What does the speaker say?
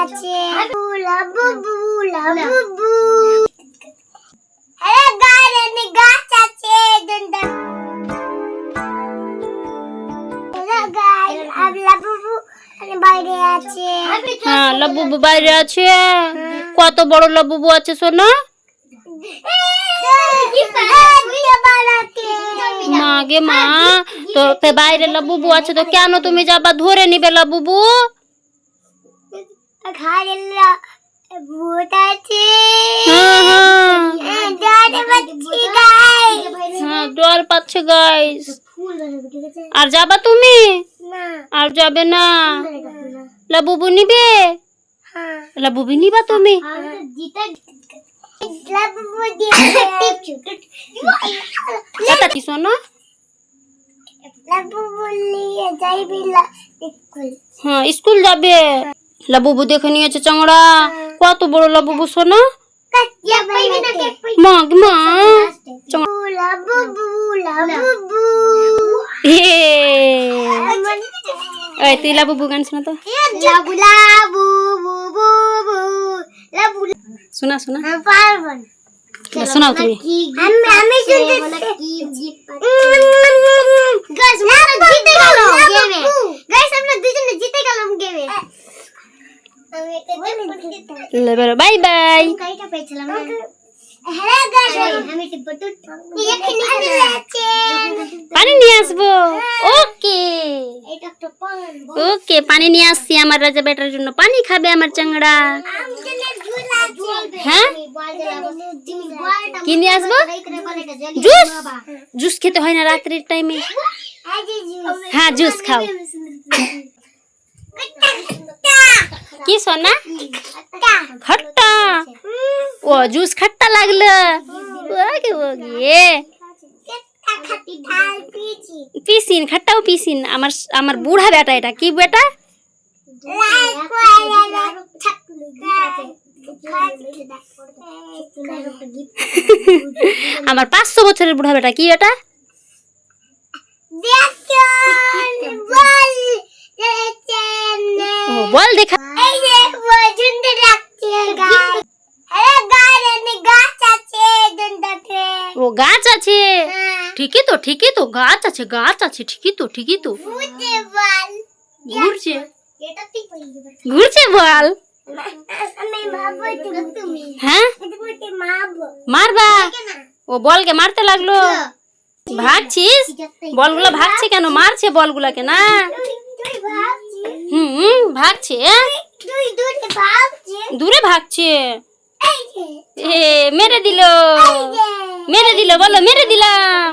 আছে। গাছ হ্যাঁ লাবুবু বাইরে আছে। কত বড় লাবুবু আছে সোনা? মা গে মা তে বাইরে লবুবু আছে তো কেন তুমি যাবা? ধরে নিবে লাবুবু ভূত আছে ডর পাচ্ছে গাইস আর যাবা তুমি আর যাবে না লাবুবু নিবে লাবুবি নিবা তুমি কি হ্যাঁ স্কুল যাবে লাবুবু দেখে নিয়েছে চাংড়া কত বড় লাবুবু সোনা? কে মা। এই তুই লাবুবু গান শোনা তো। শোনা শোনা। শোনাও তুমি। আমি আমি শুনতেছি এটা বাই বাই। হ্যাঁ। এখানে আছে পানি নিয়ে আসব। ওকে। ওকে পানি নিয়ে আসছি আমার রাজা বেটার জন্য। পানি খাবে আমার চাংড়া হ্যাঁ? কি নিয়ে আসব? জুস। জুস খেতে হয় না রাত্রির টাইমে। হ্যাঁ জুস খাও। কি সোনা খট্টা ও জুস খট্টা লাগল ওকে ওকে খাটি ঢাল পিছি পিসিন খট্টাও পিসিন আমার আমার বুড়া বেটা এটা কি বেটা লাইক করে ছাক আমার পাঁচশো বছরের বুড়া বেটা কি এটা দেখুন বল দেখছেন ও বল দেখা এই যে বজুনতে রাখছে গাছ আরে গায়ে গাছ আছে দন্দাতে ও গাছ আছে হ্যাঁ ঠিকই তো ঠিকই তো গাছ আছে গাছ আছে ঠিকই তো ঠিকই তো। ঘুরছে ঘুরছে? বল? হ্যাঁ? মারবা? ও বলকে মারতে লাগল। ভাগছিস? বলগুলো ভাগছে কেন? মারছে বলগুলোকে না? হুম ভাগছে দূরে ভাগছে। মেরে দিল। মেরে দিল বলো মেরে দিলাম